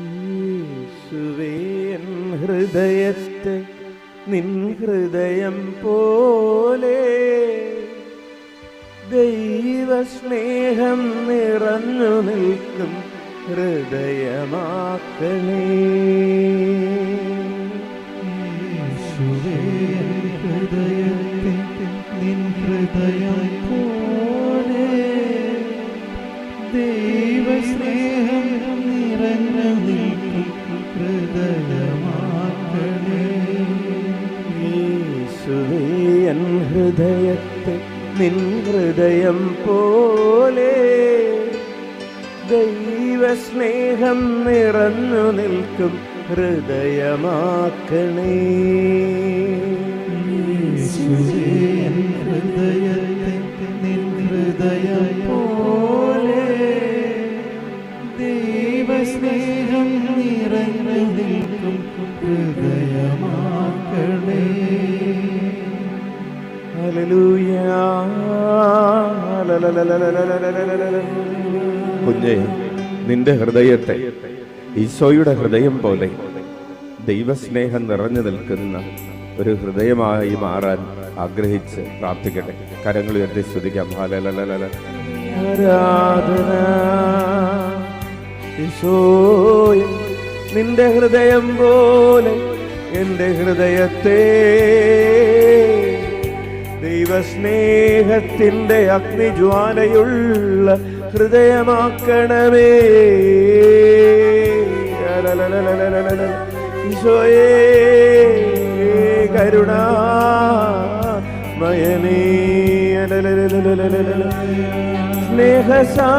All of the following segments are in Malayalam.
യേശുവേ എൻ ഹൃദയത്തെ നിൻ ഹൃദയം പോലെ ദൈവസ്നേഹം നിറഞ്ഞു നിൽക്കും ഹൃദയമാക്കണേ. യേശുവേ ഹൃദയത്തെ നിൻ ഹൃദയം പോലെ ദൈവസ്നേഹം നിറഞ്ഞു നിൽക്കും ഹൃദയമാക്കണേ യേശുവേ എൻ ഹൃദയത്തെ നിൻ ഹൃദയം പോലെ ദൈവസ്നേഹം നിറഞ്ഞു നിൽക്കും ഹൃദയമാക്കണേ. ഹൃദയത്തെ നിൻ ഹൃദയം നിന്റെ ഹൃദയത്തെ ഈശോയുടെ ഹൃദയം പോലെ ദൈവസ്നേഹം നിറഞ്ഞു നിൽക്കുന്ന ഒരു ഹൃദയമായി മാറാൻ ആഗ്രഹിച്ച് പ്രാർത്ഥിക്കട്ടെ. കരങ്ങൾ ഉയർത്തി ശ്രദ്ധിക്കാം ഹാലലലലല ആരാധന. ഈശോയെ നിന്റെ ഹൃദയം പോലെ എന്റെ ഹൃദയത്തെ. ദൈവസ്നേഹത്തിന്റെ അഗ്നിജ്വാലയുള്ള ഹൃദയമാക്കണമേ. ഈശോയേ കരുണാമയനേ. സ്നേഹസാഗരമേ.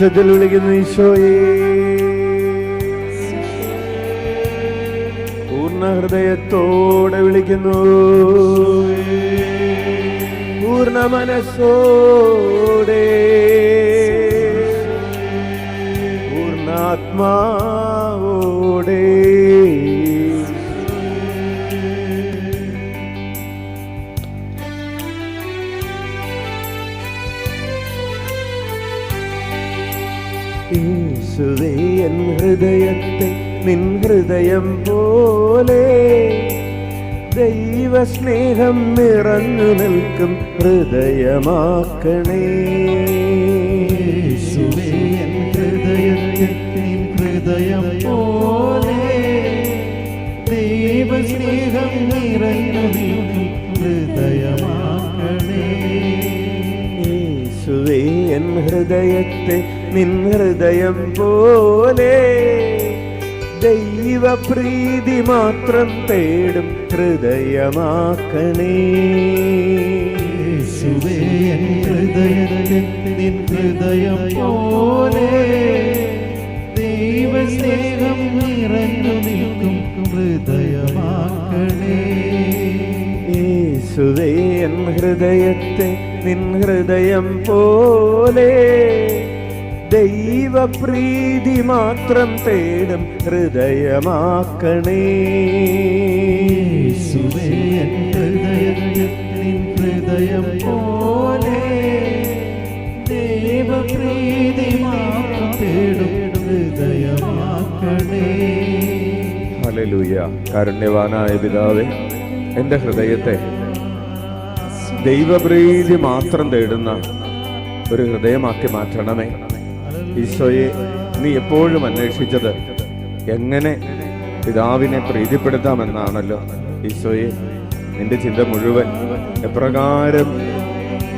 ചതിൽ വിളിക്കുന്ന ഈശോയെ. പൂർണ ഹൃദയത്തോടെ വിളിക്കുന്നു. പൂർണ മനസ്സോടെ പൂർണാത്മാവോടെ ഹൃദയത്തെ നിൻ ഹൃദയം പോലെ ദൈവസ്നേഹം നിറഞ്ഞു നിൽക്കും ഹൃദയമാക്കണേ. ഹൃദയത്തെ നിൻ ഹൃദയം പോലെ ദൈവസ്നേഹം നിറഞ്ഞു നിൽക്കും ഹൃദയമാക്കണേ. സുവേ എൻ ഹൃദയത്തെ നിൻ ഹൃദയം പോലെ ദൈവപ്രീതി മാത്രം തേടും ഹൃദയമാക്കണേ. എൻ ഹൃദയത്തെ നിൻ ഹൃദയം പോലെ ദൈവസ്നേഹം നിറഞ്ഞു നിൽക്കും ഹൃദയമാക്കണേ. എൻ ഹൃദയത്തെ നിൻ ഹൃദയം പോലെ ദൈവപ്രീതി മാത്രം തേടും ഹൃദയമാക്കണേ. യേശുവേ എൻ ഹൃദയത്തെ ഹൃദയം പോലെ ദൈവപ്രീതി മാത്രം തേടും ഹൃദയമാക്കണേ. ഹല്ലേലൂയ. കാരുണ്യവാനായ പിതാവേ എന്റെ ഹൃദയത്തെ ദൈവപ്രീതി മാത്രം തേടുന്ന ഒരു ഹൃദയമാക്കി മാറ്റണമേ. ഈശോയെ നീ എപ്പോഴും അന്വേഷിച്ചത് എങ്ങനെ പിതാവിനെ പ്രീതിപ്പെടുത്താമെന്നാണല്ലോ? ഈശോയെ നിന്റെ ചിന്ത മുഴുവൻ എപ്രകാരം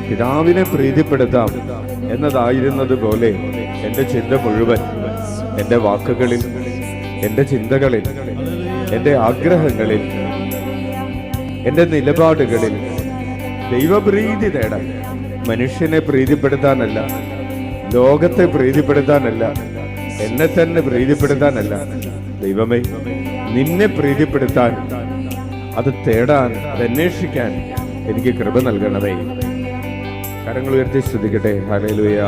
പിതാവിനെ പ്രീതിപ്പെടുത്താം എന്നതായിരുന്നത് പോലെ എന്റെ ചിന്ത മുഴുവൻ എന്റെ വാക്കുകളിൽ എന്റെ ചിന്തകളിൽ എന്റെ ആഗ്രഹങ്ങളിൽ എന്റെ നിലപാടുകളിൽ ദൈവപ്രീതി നേടാൻ മനുഷ്യനെ പ്രീതിപ്പെടുത്താനല്ല ലോകത്തെ പ്രീതിപ്പെടുത്താനല്ല. എന്നെ തന്നെ പ്രീതിപ്പെടുത്താനല്ല. ദൈവമേ നിന്നെ പ്രീതിപ്പെടുത്താൻ അത് തേടാൻ അതന്വേഷിക്കാൻ എനിക്ക് കൃപ നൽകണമേ. കരങ്ങൾ ഉയർത്തി ശ്രദ്ധിക്കട്ടെ ഹല്ലേലൂയ.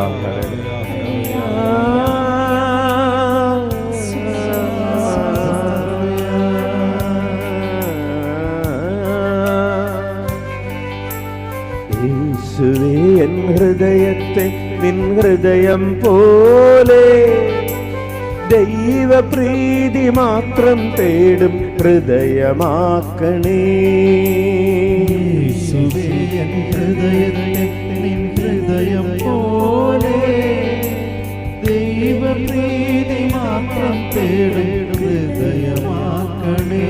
നിൻ ഹൃദയം പോലെ ദൈവപ്രീതി മാത്രം തേടും ഹൃദയമാക്കണേ. യേശുവേ എൻ ഹൃദയത്തെ നിൻ ഹൃദയം പോലെ ദൈവപ്രീതി മാത്രം തേടും ഹൃദയമാക്കണേ.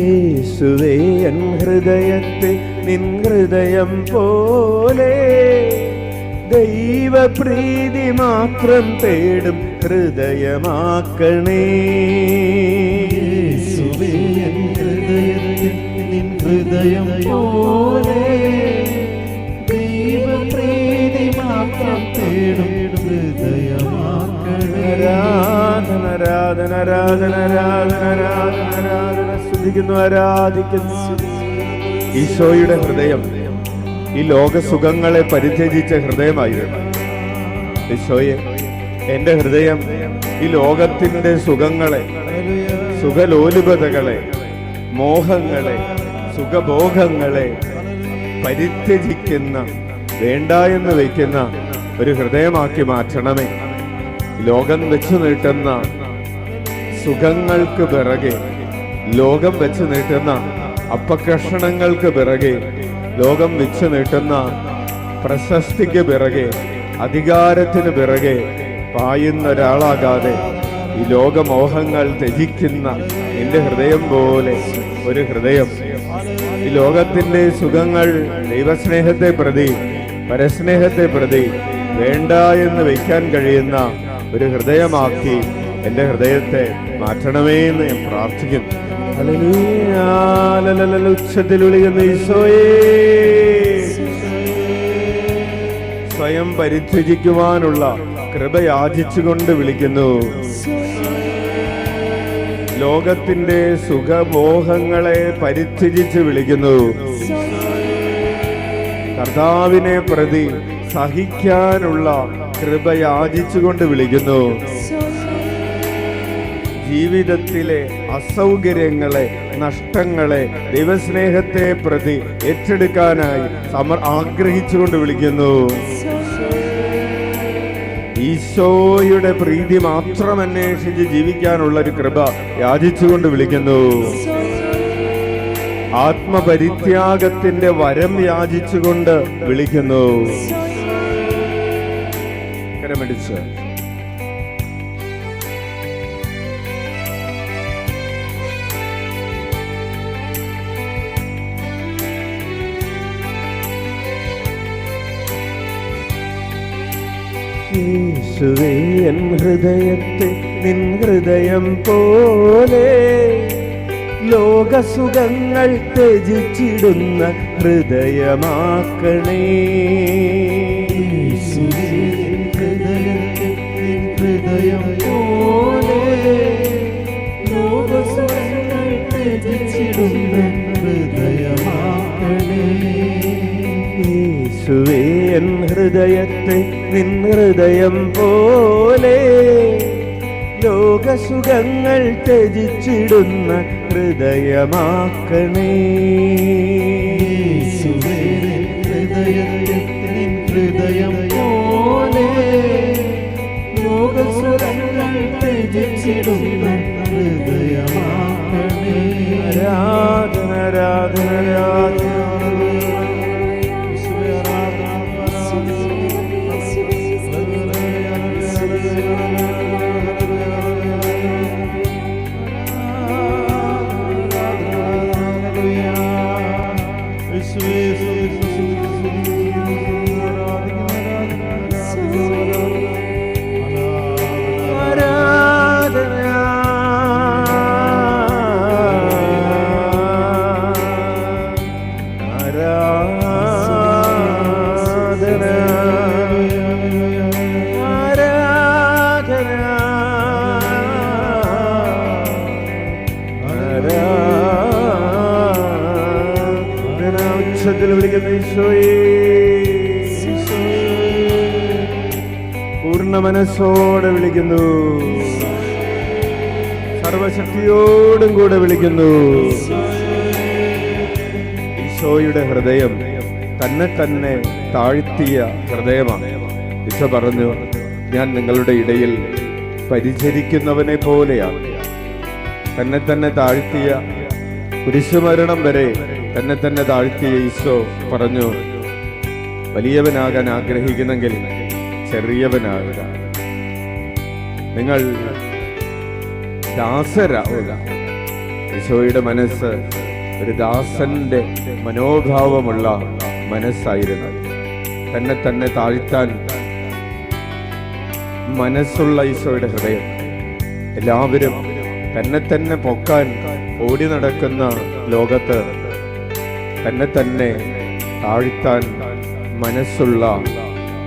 യേശുവേ എൻ ഹൃദയത്തെ നിൻ ഹൃദയം പോലെ ദൈവപ്രീതി മാത്രം തേടും ഹൃദയമാക്കണേ. യേശുവേ എൻ ഹൃദയത്തെ നിൻ ഹൃദയം പോലെ ദൈവപ്രീതി മാത്രം തേടും ഹൃദയമാക്കണേ. ആരാധന ആരാധന ആരാധന ആരാധന ആരാധന ആരാധന. സ്തുതിക്കുന്നു ആരാധിക്കുന്നു. ഈശോയുടെ ഹൃദയം ഈ ലോകസുഖങ്ങളെ പരിത്യജിച്ച ഹൃദയമായിരുന്നു. ഈശോയെ എന്റെ ഹൃദയം ഈ ലോകത്തിന്റെ സുഖങ്ങളെ സുഖലോലുപതകളെ മോഹങ്ങളെ സുഖഭോഗങ്ങളെ പരിത്യജിക്കുന്ന വേണ്ട എന്ന് വയ്ക്കുന്ന ഒരു ഹൃദയമാക്കി മാറ്റണമേ. ലോകം വെച്ചു നീട്ടുന്ന സുഖങ്ങൾക്ക് പിറകെ ലോകം വെച്ച് നീട്ടുന്ന അപ്പകഷണങ്ങൾക്ക് പിറകെ ലോകം വെച്ച് നീട്ടുന്ന പ്രശസ്തിക്ക് പിറകെ അധികാരത്തിന് പിറകെ പായുന്ന ഒരാളാകാതെ ഈ ലോകമോഹങ്ങൾ ത്യജിക്കുന്ന എന്റെ ഹൃദയം പോലെ ഒരു ഹൃദയം. ഈ ലോകത്തിന്റെ സുഖങ്ങൾ ദൈവസ്നേഹത്തെ പ്രതി പരസ്നേഹത്തെ പ്രതി വേണ്ട എന്ന് വയ്ക്കാൻ കഴിയുന്ന ഒരു ഹൃദയമാക്കി എന്റെ ഹൃദയത്തെ മാറ്റണമേ എന്ന് ഞാൻ പ്രാർത്ഥിക്കുന്നു. ഉച്ചത്തിൽ വിളിക്കുന്ന ഈശോയെ. സ്വയം പരിത്യജിക്കുവാനുള്ള കൃപയാചിച്ചുകൊണ്ട് വിളിക്കുന്നു. ലോകത്തിന്റെ സുഖമോഹങ്ങളെ പരിത്യജിച്ച് വിളിക്കുന്നു. കർത്താവിനെ പ്രതി സഹിക്കാനുള്ള കൃപയാചിച്ചുകൊണ്ട് വിളിക്കുന്നു. ജീവിതത്തിലെ അസൗകര്യങ്ങളെ നഷ്ടങ്ങളെ ദൈവസ്നേഹത്തെ പ്രതി ഏറ്റെടുക്കാനായി സമർ ആഗ്രഹിച്ചുകൊണ്ട് വിളിക്കുന്നു. ഈശോയുടെ പ്രീതി മാത്രം അന്വേഷിച്ച് ജീവിക്കാനുള്ള ഒരു കൃപ യാചിച്ചുകൊണ്ട് വിളിക്കുന്നു. ആത്മപരിത്യാഗത്തിന്റെ വരം യാചിച്ചുകൊണ്ട് വിളിക്കുന്നു. കരമടിച്ച് യേശുവേ എൻ ഹൃദയത്തെ നിൻ ഹൃദയം പോലെ ലോകസുഖങ്ങൾ ത്യജിച്ചിടുന്ന ഹൃദയമാക്കണേ. ഹൃദയം പോലെ ലോകസുഖങ്ങൾ ത്യജിച്ചിടുന്ന ഹൃദയമാക്കണേ യേശുവേ എൻ ഹൃദയത്തെ നിൻ ഹൃദയം പോലെ. ലോകസുഖങ്ങൾ ത്യജിച്ചിടുന്ന ഹൃദയമാക്കണേ. ഹൃദയത്തെ നിൻ ഹൃദയം പോലെ. ലോകസുഖങ്ങൾ ത്യജിച്ചിടുന്ന ഉച്ചത്തിൽ വിളിക്കുന്ന പൂർണ മനസ്സോടെ വിളിക്കുന്നു. സർവശക്തിയോടും കൂടെ വിളിക്കുന്നു. ഈശോയുടെ ഹൃദയം തന്നെ തന്നെ താഴ്ത്തിയ ഹൃദയമാണ്. ഈശോ പറഞ്ഞു ഞാൻ നിങ്ങളുടെ ഇടയിൽ പരിചരിക്കുന്നവനെ പോലെയാണ്. തന്നെ തന്നെ താഴ്ത്തിയ കുരിശുമരണം വരെ തന്നെ തന്നെ താഴ്ത്തിയ ഈശോ പറഞ്ഞു വലിയവനാകാൻ ആഗ്രഹിക്കുന്നെങ്കിൽ ചെറിയവനാകുക. നിങ്ങൾ ദാസരാവുക. ഈശോയുടെ മനസ്സ് ഒരു ദാസന്റെ മനോഭാവമുള്ള മനസ്സായിരുന്നു. തന്നെ തന്നെ താഴ്ത്താൻ മനസ്സുള്ള ഈശോയുടെ ഹൃദയം. എല്ലാവരും തന്നെ തന്നെ പൊക്കാൻ ഓടി നടക്കുന്ന ലോകത്ത് തന്നെ തന്നെ താഴ്ത്താൻ മനസ്സുള്ള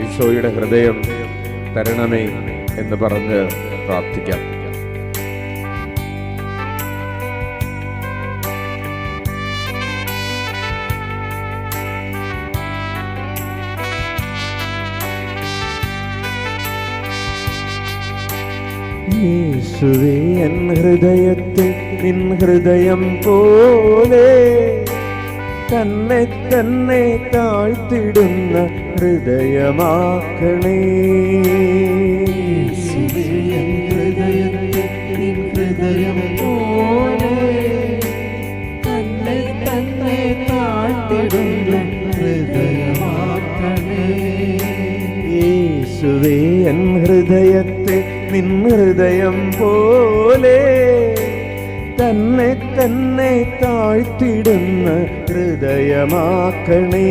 ഈശോയുടെ ഹൃദയം തരണമേ എന്ന് പറഞ്ഞ് പ്രാർത്ഥിക്കാം. യേശുവേ എൻ ഹൃദയത്തിൽ നിൻ ഹൃദയം പോലെ തന്നെ തന്നെ താഴ്ത്തിടുന്ന ഹൃദയമാക്കണേ. ഹൃദയം പോലെ തന്നെ തന്നെ താഴ്ത്തിടുന്ന ഹൃദയമാക്കണേ. യേശുവേ എൻ ഹൃദയത്തെ നിൻ ഹൃദയം പോലെ തന്നെ തന്നെ താഴ്ത്തിടുന്ന ഹൃദയമാക്കണേ.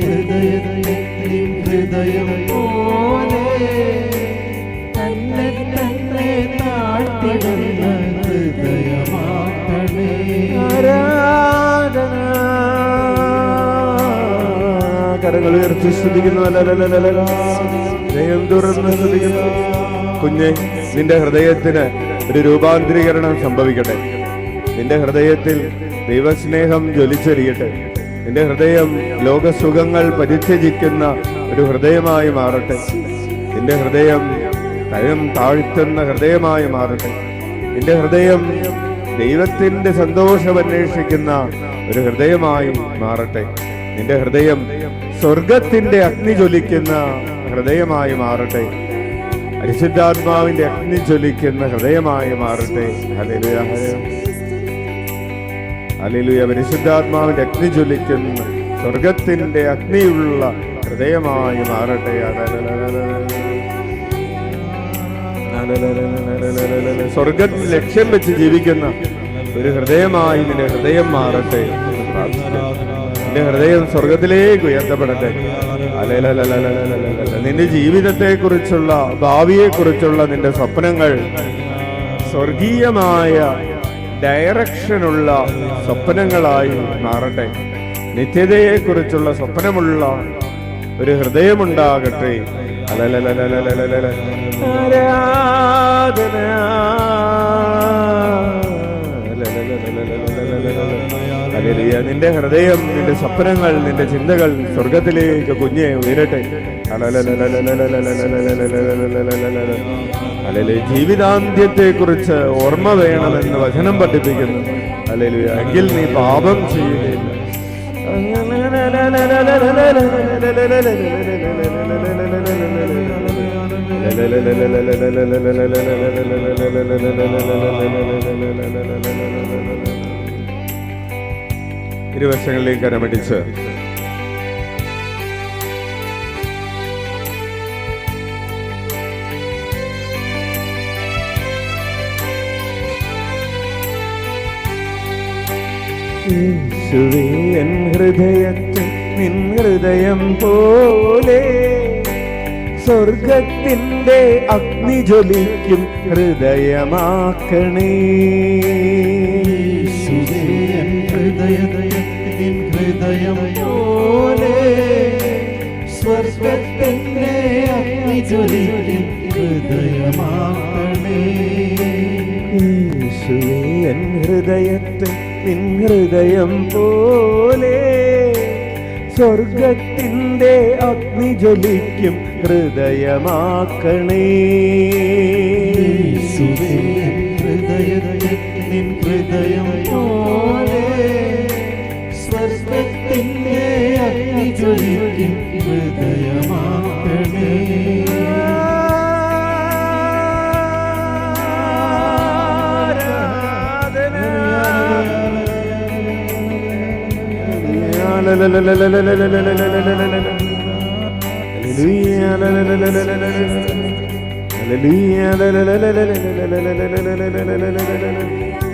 ഹൃദയത്തെ ഹൃദയം പോലെ തന്നെ തന്നെ താഴ്ത്തിടുന്ന ഹൃദയമാക്കണേ. ആരാധന? കരങ്ങൾ ഉയർത്തി സ്തുതിക്കുന്നു അല്ലല്ലോ ഹൃദയം തുറന്ന് സ്തുതിക്കുന്നു കുഞ്ഞെ നിന്റെ ഹൃദയത്തിന് ഒരു രൂപാന്തരീകരണം സംഭവിക്കട്ടെ. നിന്റെ ഹൃദയത്തിൽ ദൈവസ്നേഹം ജ്വലിച്ചെറിയട്ടെ നിന്റെ ഹൃദയം ലോകസുഖങ്ങൾ പരിത്യജിക്കുന്ന ഒരു ഹൃദയമായി മാറട്ടെ. നിന്റെ ഹൃദയം തയം താഴ്ത്തുന്ന ഹൃദയമായി മാറട്ടെ. നിന്റെ ഹൃദയം ദൈവത്തിന്റെ സന്തോഷം അന്വേഷിക്കുന്ന ഒരു ഹൃദയമായി മാറട്ടെ. നിന്റെ ഹൃദയം സ്വർഗത്തിന്റെ അഗ്നി ജ്വലിക്കുന്ന ഹൃദയമായി മാറട്ടെ. പരിശുദ്ധാത്മാവിന്റെ അഗ്നി ജ്വലിക്കുന്ന ഹൃദയമായി മാറട്ടെ. ഹലിലുയ ഹലിലുയ പരിശുദ്ധാത്മാവിന്റെ അഗ്നി ജ്വലിക്കുന്ന സ്വർഗത്തിന്റെ അഗ്നിയുള്ള ഹൃദയമായി മാറട്ടെ. സ്വർഗത്തിൽ ലക്ഷ്യം വെച്ച് ജീവിക്കുന്ന ഒരു ഹൃദയമായി നിന്റെ ഹൃദയം മാറട്ടെ. നിന്റെ ഹൃദയം സ്വർഗത്തിലേക്ക് ഉയർത്തപ്പെടട്ടെ. അലേ നിന്റെ ജീവിതത്തെക്കുറിച്ചുള്ള ഭാവിയെക്കുറിച്ചുള്ള നിന്റെ സ്വപ്നങ്ങൾ സ്വർഗീയമായ ഡയറക്ഷനുള്ള സ്വപ്നങ്ങളായി മാറട്ടെ. നിത്യതയെക്കുറിച്ചുള്ള സ്വപ്നമുള്ള ഒരു ഹൃദയമുണ്ടാകട്ടെ. ആരാധന. നിന്റെ ഹൃദയം നിന്റെ സ്വപ്നങ്ങൾ നിന്റെ ചിന്തകൾ സ്വർഗത്തിലേക്ക് കുഞ്ഞെ ഉയരട്ടെ. അല്ലെ ജീവിതാന്ത്യത്തെ കുറിച്ച് ഓർമ്മ വേണമെന്ന് വചനം പഠിപ്പിക്കുന്നു. അല്ലെ എങ്കിൽ നീ പാപം ചെയ്യുകയില്ല. ഇരുവശങ്ങളിലേക്ക് കരമടിച്ച് യേശുവേ എൻ ഹൃദയത്തിൽ നിൻ ഹൃദയം പോലെ സ്വർഗത്തിന്റെ അഗ്നി ജ്വലിക്കും ഹൃദയമാക്കണേ. നിൻ ഹൃദയം പോലെ സ്വർഗത്തിന്റെ അഗ്നി ജ്വലിക്കും ഹൃദയമാക്കണേ. യേശുവേ എൻ ഹൃദയത്തിൽ നിൻ ഹൃദയം പോലെ സ്വർഗത്തിന്റെ അഗ്നി ജ്വലിക്കും ഹൃദയമാക്കണേ. ഹൃദയത്തിൽ നിൻ ഹൃദയം പോലെ സ്വർഗത്തിന്റെ അഗ്നി ജ്വലിക്കും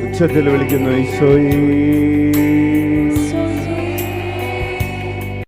ഉച്ചത്തിൽ വിളിക്കുന്നു ഈശോയേ.